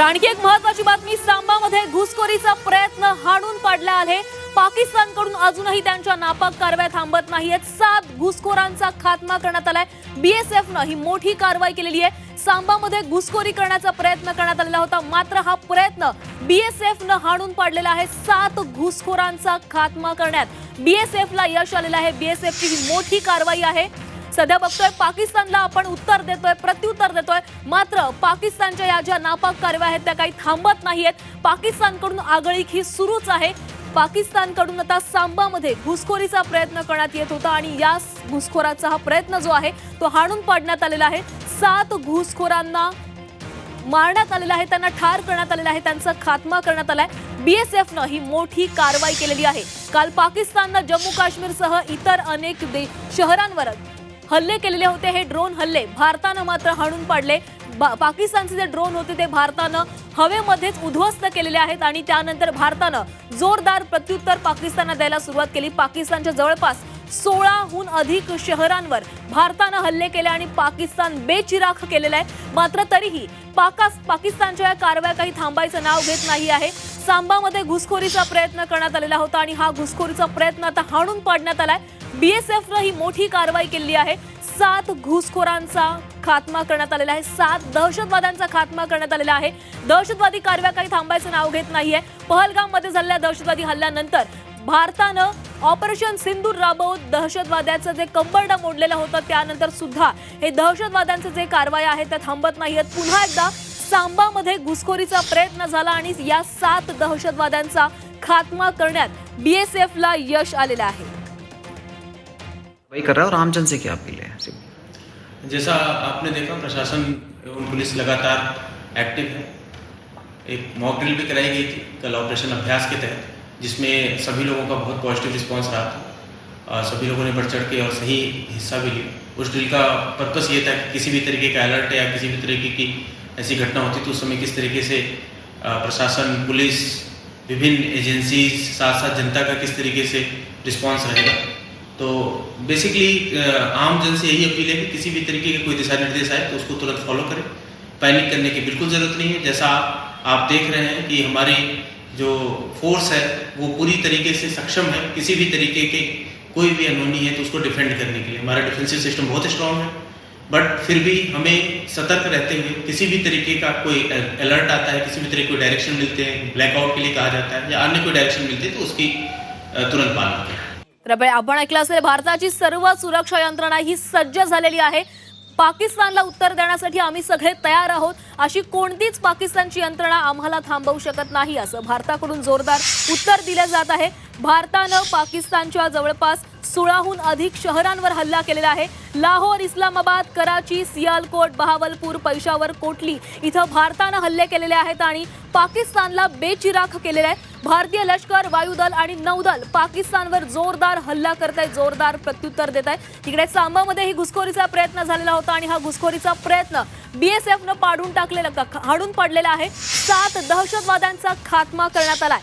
तर आणखी एक महत्वाची बातमी सांबामध्ये घुसखोरीचा प्रयत्न हाणून पाडला आहे. पाकिस्तानकडून अजूनही त्यांच्या नापाक कारवाया थांबत नाहीयेत. सात घुसखोरांचा खात्मा करण्यात आलाय. बीएसएफनं ही मोठी कारवाई केलेली आहे. सांबामध्ये घुसखोरी करण्याचा प्रयत्न करण्यात आलेला होता. मात्र हा प्रयत्न बीएसएफनं हाणून पाडलेला आहे. सात घुसखोरांचा खात्मा करण्यात. बीएसएफला यश आलेलं आहे. बीएसएफची ही मोठी कारवाई आहे. सध्या बघतोय पाकिस्तानला आपण उत्तर देतोय प्रत्युत्तर देतोय. मात्र पाकिस्तानच्या या ज्या नापाक कारवाया आहेत त्या काही थांबत नाहीयेत. पाकिस्तानकडून आगळीक ही सुरूच आहे. पाकिस्तानकडून आता सांबामध्ये घुसखोरीचा प्रयत्न करण्यात येत होता आणि या घुसखोराचा हा प्रयत्न जो आहे तो हाणून पाडण्यात आलेला आहे. सात घुसखोरांना मारण्यात आलेला आहे त्यांना ठार करण्यात आलेला आहे त्यांचा खात्मा करण्यात आलाय. बीएसएफनं ही मोठी कारवाई केलेली आहे. काल पाकिस्ताननं जम्मू काश्मीरसह इतर अनेक शहरांवर हल्ले केलेले होते. हे ड्रोन हल्ले भारतानं मात्र हाणून पाडले. पाकिस्तानचे जे ड्रोन होते ते भारतानं हवेमध्येच उद्ध्वस्त केलेले आहेत आणि त्यानंतर भारतानं जोरदार प्रत्युत्तर पाकिस्तानला द्यायला सुरुवात केली. पाकिस्तानच्या जवळपास सोळाहून अधिक शहरांवर भारतानं हल्ले केले आणि पाकिस्तान बेचिराख केलेला आहे. मात्र तरीही पाकास पाकिस्तानच्या या कारवाया काही थांबायचं नाव घेत नाही आहे. सांबामध्ये घुसखोरीचा प्रयत्न करण्यात आलेला होता आणि हा घुसखोरीचा प्रयत्न आता हाणून पाडण्यात आलाय. बीएसएफनं ही मोठी कारवाई केलेली आहे. सात घुसखोरांचा खात्मा करण्यात आलेला आहे. सात दहशतवाद्यांचा खात्मा करण्यात आलेला आहे. दहशतवादी कारवाया काही थांबायचं नाव घेत नाहीये. पहलगाममध्ये झालेल्या दहशतवादी हल्ल्यानंतर भारतानं ऑपरेशन सिंदूर राबवत दहशतवाद्याचं जे कंबरडं मोडलेलं होतं त्यानंतर सुद्धा हे दहशतवाद्यांचे जे कारवाया आहेत त्या थांबत नाहीयेत. पुन्हा एकदा सांबामध्ये घुसखोरीचा प्रयत्न झाला आणि या सात दहशतवाद्यांचा खात्मा करण्यात बीएसएफला यश आलेलं आहे. वही कर रहा है और आमजन से क्या अपील है? जैसा आपने देखा, प्रशासन एवं पुलिस लगातार एक्टिव है। एक मॉक ड्रिल भी कराई गई थी कल ऑपरेशन अभ्यास के तहत, जिसमें सभी लोगों का बहुत पॉजिटिव रिस्पांस रहा था। सभी लोगों ने बढ़ चढ़ के और सही हिस्सा भी लिया। उस ड्रिल का पर्पस ये था कि किसी भी तरीके का अलर्ट या किसी भी तरीके की ऐसी घटना होती तो उस समय किस तरीके से प्रशासन, पुलिस, विभिन्न एजेंसी साथ साथ जनता का किस तरीके से रिस्पॉन्स रहेगा। तो बेसिकली आम जन से यही अपील है कि किसी भी तरीके के कोई दिशा निर्देश आए तो उसको तुरंत फॉलो करें। पैनिक करने की बिल्कुल ज़रूरत नहीं है। जैसा आप देख रहे हैं कि हमारी जो फोर्स है, वो पूरी तरीके से सक्षम है। किसी भी तरीके के कोई भी अनहोनी है तो उसको डिफेंड करने के लिए। हमारा डिफेंसिव सिस्टम बहुत स्ट्रांग है। बट फिर भी हमें सतर्क रहते हुए किसी भी तरीके का कोई अलर्ट आता है, किसी भी तरीके के डायरेक्शन मिलते हैं ब्लैकआउट के लिए कहा जाता है या अन्य कोई डायरेक्शन मिलती है तो उसकी तुरंत पालना करें। त्यामुळे आपण- आपण ऐकलं असेल भारताची सर्व सुरक्षा यंत्रणा ही सज्ज झालेली आहे. पाकिस्तानला उत्तर देण्यासाठी आम्ही सगळे तयार आहोत. अशी कोणतीच पाकिस्तानची यंत्रणा आम्हाला थांबवू शकत नाही असं भारताकडून जोरदार उत्तर दिलं जात आहे. भारतानं पाकिस्तानच्या जवळपास सोळाहून अधिक शहरांवर हल्ला केलेला आहे. लाहोर इस्लामाबाद कराची सियालकोट बहावलपूर पैशावर कोटली इथं भारतानं हल्ले केलेले आहेत आणि पाकिस्तानला बेचिराख केलेलं आहे. भारतीय लष्कर वायुदल आणि नौदल पाकिस्तानवर जोरदार हल्ला करत आहे जोरदार प्रत्युत्तर देत आहे तिकडे सांबामध्ये ही घुसखोरीचा प्रयत्न झालेला होता आणि हा घुसखोरीचा प्रयत्न बीएसएफनं पाडून टाकलेला हाडून पडलेला आहे. सात दहशतवाद्यांचा खात्मा करण्यात आलाय.